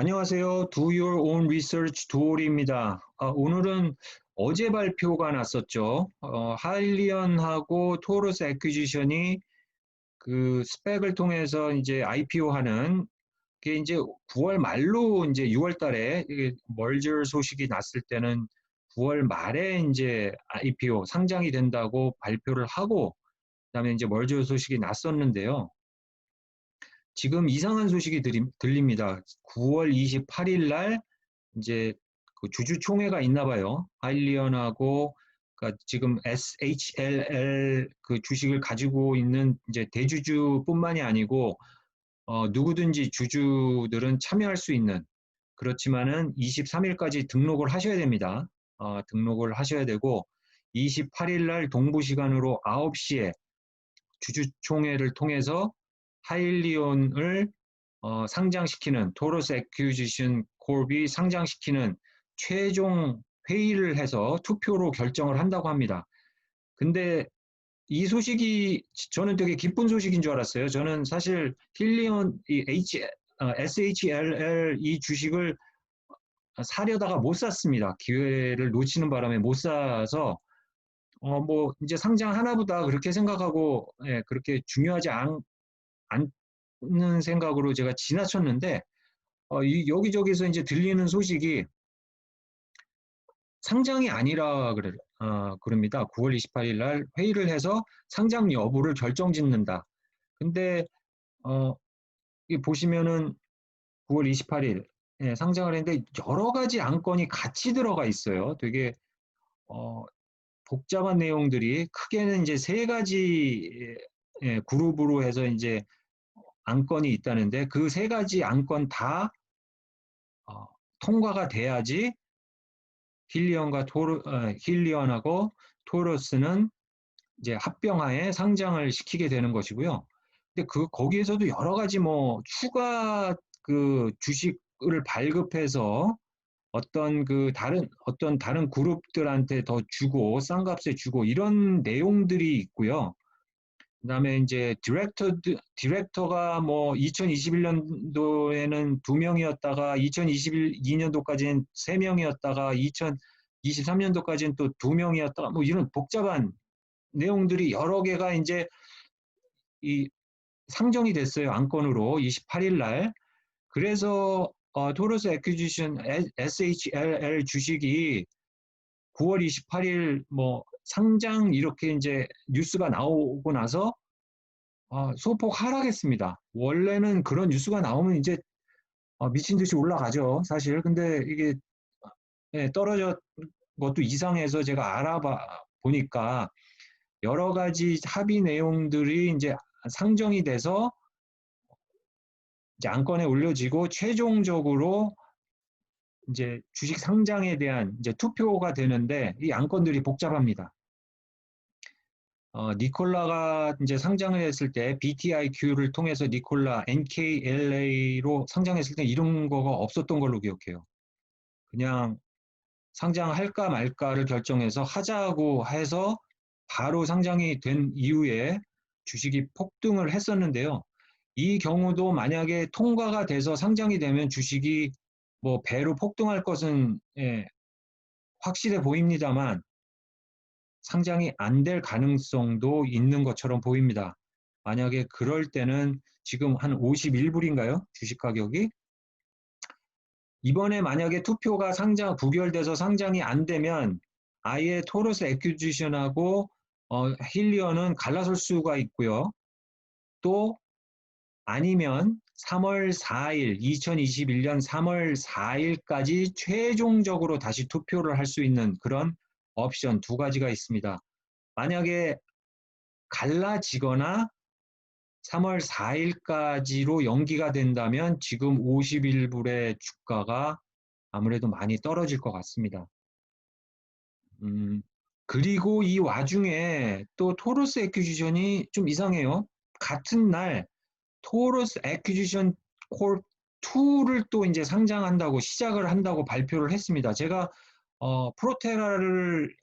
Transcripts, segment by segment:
안녕하세요. Do Your Own Research 도올입니다. 아, 오늘은 어제 발표가 났었죠. 어, 하일리언하고 토러스 애퀴지션이 그 스펙을 통해서 이제 IPO하는 게 이제 9월 말로 이제 6월 달에 멀저 소식이 났을 때는 9월 말에 이제 IPO 상장이 된다고 발표를 하고 그다음에 이제 멀저 소식이 났었는데요. 지금 이상한 소식이 들립니다. 9월 28일 날 이제 그 주주총회가 있나 봐요. 하일리언하고 그러니까 지금 SHLL 그 주식을 가지고 있는 이제 대주주뿐만이 아니고 어, 누구든지 주주들은 참여할 수 있는 그렇지만은 23일까지 등록을 하셔야 됩니다. 어, 등록을 하셔야 되고 28일 날 동부 시간으로 9시에 주주총회를 통해서 하일리온을 어, 상장시키는 토로스 에큐지션 콜비 상장시키는 최종 회의를 해서 투표로 결정을 한다고 합니다. 근데 이 소식이 저는 되게 기쁜 소식인 줄 알았어요. 저는 사실 힐리온 이 H, 어, SHLL 이 주식을 사려다가 못 샀습니다. 기회를 놓치는 바람에 못 사서 어 뭐 이제 상장 하나보다 그렇게 생각하고 예, 그렇게 중요하지 않, 않는 생각으로 제가 지나쳤는데 어, 이, 여기저기서 이제 들리는 소식이 상장이 아니라 그래, 어, 그럽니다. 9월 28일 날 회의를 해서 상장 여부를 결정짓는다. 근데 어, 이 보시면은 9월 28일 예, 상장을 했는데 여러 가지 안건이 같이 들어가 있어요. 되게 어, 복잡한 내용들이 크게는 이제 세 가지 예, 그룹으로 해서 이제 안건이 있다는데 그 세 가지 안건 다 어, 통과가 돼야지 힐리언과 토르, 어, 힐리언하고 토러스는 이제 합병하에 상장을 시키게 되는 것이고요. 근데 그 거기에서도 여러 가지 뭐 추가 그 주식을 발급해서 어떤 그 다른 어떤 다른 그룹들한테 더 주고 싼 값에 주고 이런 내용들이 있고요. 그다음에 이제 디렉터 디렉터가 뭐 2021년도에는 두 명이었다가 2022년도까지는 세 명이었다가 2023년도까지는 또 두 명이었다가 뭐 이런 복잡한 내용들이 여러 개가 이제 이 상정이 됐어요 안건으로 28일 날. 그래서 어, 토러스 에퀴지션 SHLL 주식이 9월 28일 뭐 상장 이렇게 이제 뉴스가 나오고 나서 어, 소폭 하락했습니다. 원래는 그런 뉴스가 나오면 이제 어, 미친 듯이 올라가죠. 사실 근데 이게 예, 떨어졌 것도 이상해서 제가 알아봐 보니까 여러 가지 합의 내용들이 이제 상정이 돼서 이제 안건에 올려지고 최종적으로 이제 주식 상장에 대한 이제 투표가 되는데 이 안건들이 복잡합니다. 어, 니콜라가 이제 상장을 했을 때 BTIQ를 통해서 니콜라 NKLA로 상장했을 때 이런 거가 없었던 걸로 기억해요. 그냥 상장할까 말까를 결정해서 하자고 해서 바로 상장이 된 이후에 주식이 폭등을 했었는데요. 이 경우도 만약에 통과가 돼서 상장이 되면 주식이 뭐 배로 폭등할 것은 예, 확실해 보입니다만 상장이 안 될 가능성도 있는 것처럼 보입니다. 만약에 그럴 때는 지금 한 51불인가요? 주식 가격이? 이번에 만약에 투표가 상장, 부결돼서 상장이 안 되면 아예 토러스 에큐지션하고 어, 힐리언은 갈라설 수가 있고요. 또 아니면 3월 4일, 2021년 3월 4일까지 최종적으로 다시 투표를 할 수 있는 그런 옵션 두 가지가 있습니다. 만약에 갈라지거나 3월 4일까지로 연기가 된다면 지금 51불의 주가가 아무래도 많이 떨어질 것 같습니다. 음, 그리고 이 와중에 또 토로스 에큐지션이 좀 이상해요. 같은 날 토러스 에퀴지션 콜 2를 또 이제 상장한다고 시작을 한다고 발표를 했습니다. 제가 어, 프로테라를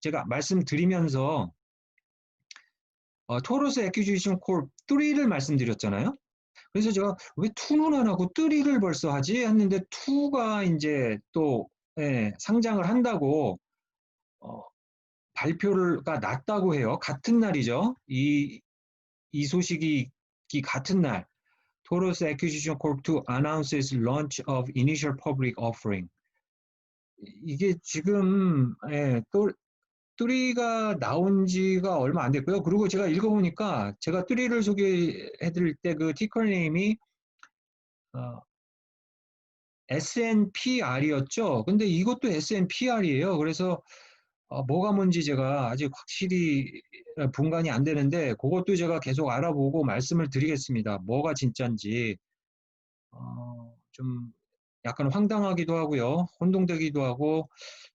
제가 말씀드리면서 어, 토러스 에퀴지션 콜 3를 말씀드렸잖아요. 그래서 제가 왜 2는 안 하고 3를 벌써 하지? 했는데 2가 이제 또 예, 상장을 한다고 어, 발표가 났다고 해요. 같은 날이죠. 이, 이 소식이 이 같은 날 Taurus Acquisition Corp 2 announces launch of initial public offering. 이게 지금 예, 또 3가 나온 지가 얼마 안 됐고요. 그리고 제가 읽어보니까 제가 3를 소개해드릴 때 그 티커 네임이 어, SNPR이었죠. 근데 이것도 SNPR이에요. 그래서 어, 뭐가 뭔지 제가 아직 확실히 분간이 안 되는데 그것도 제가 계속 알아보고 말씀을 드리겠습니다. 뭐가 진짜인지 어, 좀 약간 황당하기도 하고요. 혼동되기도 하고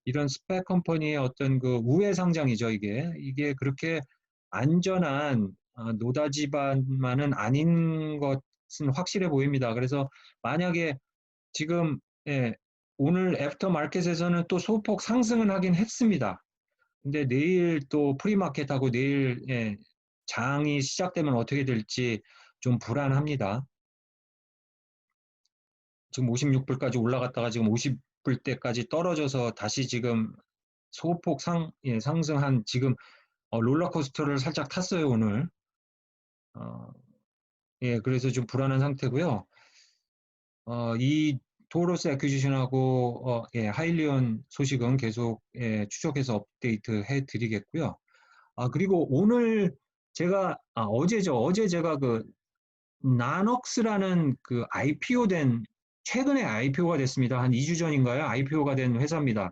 이런 스펙 컴퍼니의 어떤 그 우회 상장이죠. 이게 이게 그렇게 안전한 어, 노다지반만은 아닌 것은 확실해 보입니다. 그래서 만약에 지금 예, 오늘 애프터 마켓에서는 또 소폭 상승은 하긴 했습니다. 근데 내일 또 프리마켓하고 내일 예, 장이 시작되면 어떻게 될지 좀 불안합니다. 지금 56불까지 올라갔다가 지금 50불 때까지 떨어져서 다시 지금 소폭 상, 예, 상승한 지금 어, 롤러코스터를 살짝 탔어요 오늘. 어, 예, 그래서 좀 불안한 상태고요. 어, 이 토로스 애퀴지션하고 어, 예, 하일리온 소식은 계속 예, 추적해서 업데이트 해 드리겠고요. 아 그리고 오늘 제가 아, 어제죠. 어제 제가 그 나녹스라는 그 IPO 된 최근에 IPO가 됐습니다. 한 2주 전인가요? IPO가 된 회사입니다.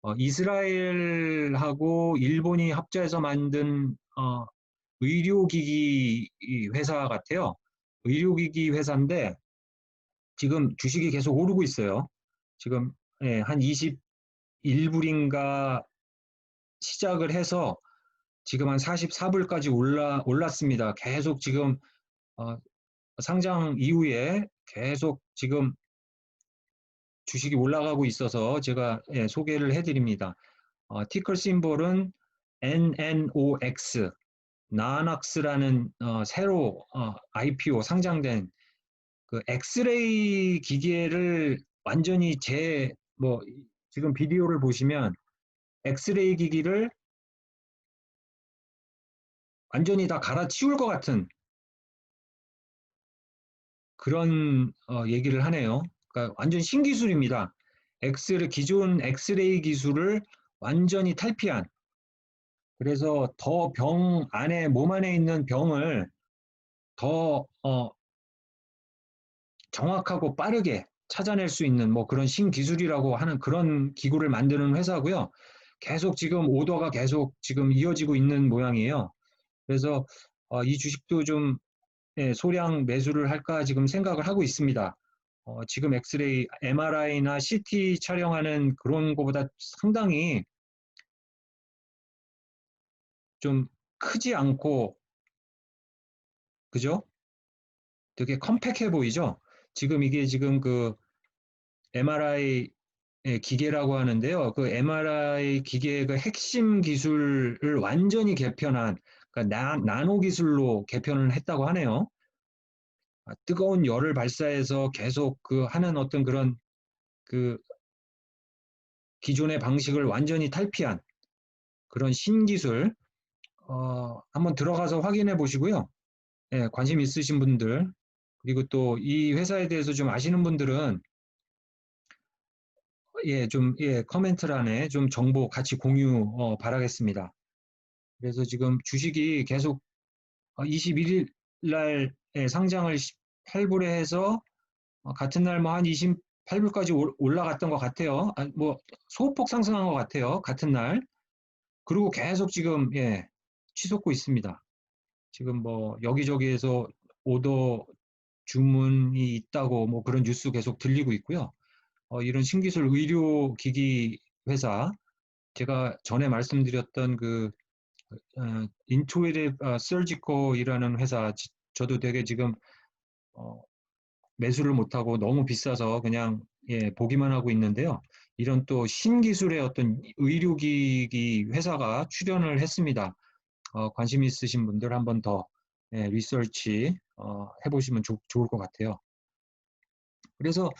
어, 이스라엘하고 일본이 합작해서 만든 어, 의료기기 회사 같아요. 의료기기 회사인데 지금 주식이 계속 오르고 있어요. 지금 예, 한 21불인가 시작을 해서 지금 한 44불까지 올라 올랐습니다. 계속 지금 어, 상장 이후에 계속 지금 주식이 올라가고 있어서 제가 예, 소개를 해드립니다. 어, 티커 심볼은 NNOX, 나낙스라는 어, 새로 어, IPO 상장된 그 엑스레이 기계를 완전히 제 뭐 지금 비디오를 보시면 엑스레이 기기를 완전히 다 갈아치울 것 같은 그런 어, 얘기를 하네요. 그러니까 완전 신기술입니다. 엑스레 기존 엑스레이 기술을 완전히 탈피한 그래서 더 병 안에 몸 안에 있는 병을 더 어, 정확하고 빠르게 찾아낼 수 있는 뭐 그런 신기술이라고 하는 그런 기구를 만드는 회사고요. 계속 지금 오더가 계속 지금 이어지고 있는 모양이에요. 그래서 어, 이 주식도 좀 예, 소량 매수를 할까 지금 생각을 하고 있습니다. 어, 지금 엑스레이, MRI나 CT 촬영하는 그런 거보다 상당히 좀 크지 않고 그죠? 되게 컴팩해 보이죠? 지금 이게 지금 그 MRI 기계라고 하는데요. 그 MRI 기계의 그 핵심 기술을 완전히 개편한 그러니까 나, 노 기술로 개편을 했다고 하네요. 아, 뜨거운 열을 발사해서 계속 그 하는 어떤 그런 그 기존의 방식을 완전히 탈피한 그런 신기술 어, 한번 들어가서 확인해 보시고요. 예, 관심 있으신 분들 그리고 또 이 회사에 대해서 좀 아시는 분들은 예, 좀, 예, 커멘트란에 좀 정보 같이 공유 어, 바라겠습니다. 그래서 지금 주식이 계속 21일 어, 날 상장을 18불에 해서 어, 같은 날 뭐 한 28불까지 올라갔던 것 같아요. 아, 뭐 소폭 상승한 것 같아요. 같은 날. 그리고 계속 지금 예, 치솟고 있습니다. 지금 뭐 여기저기에서 오더 주문이 있다고 뭐 그런 뉴스 계속 들리고 있고요. 어, 이런 신기술 의료기기 회사 제가 전에 말씀드렸던 그 어, 인투이티브 서지코이라는 회사 저도 되게 지금 어, 매수를 못하고 너무 비싸서 그냥 예, 보기만 하고 있는데요. 이런 또 신기술의 어떤 의료기기 회사가 출연을 했습니다. 어, 관심 있으신 분들 한 번 더 예, 리서치 어, 해보시면 좋, 좋을 것 같아요. 그래서 어,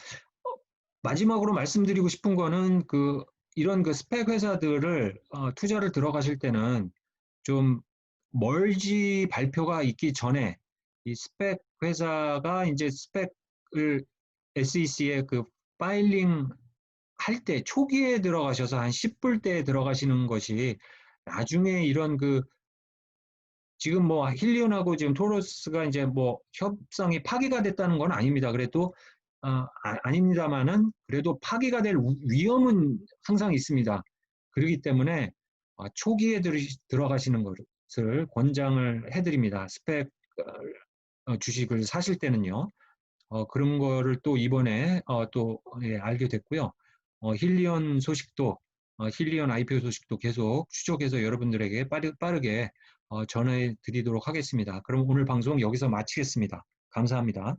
마지막으로 말씀드리고 싶은 거는 그 이런 그 스펙 회사들을 어, 투자를 들어가실 때는 좀 멀지 발표가 있기 전에 이 스펙 회사가 이제 스펙을 SEC에 그 파일링 할 때 초기에 들어가셔서 한 10불 때 들어가시는 것이 나중에 이런 그 지금 뭐 힐리온하고 지금 토로스가 이제 뭐 협상이 파기가 됐다는 건 아닙니다. 그래도 아, 아, 닙니다만은 그래도 파기가 될 위험은 항상 있습니다. 그렇기 때문에 아, 초기에 들, 들어가시는 것을 권장을 해드립니다. 스펙 어, 주식을 사실 때는요. 어, 그런 거를 또 이번에 어, 또 예, 알게 됐고요. 어, 힐리온 소식도 어, 힐리온 IPO 소식도 계속 추적해서 여러분들에게 빠르, 빠르게 어, 전해 드리도록 하겠습니다. 그럼 오늘 방송 여기서 마치겠습니다. 감사합니다.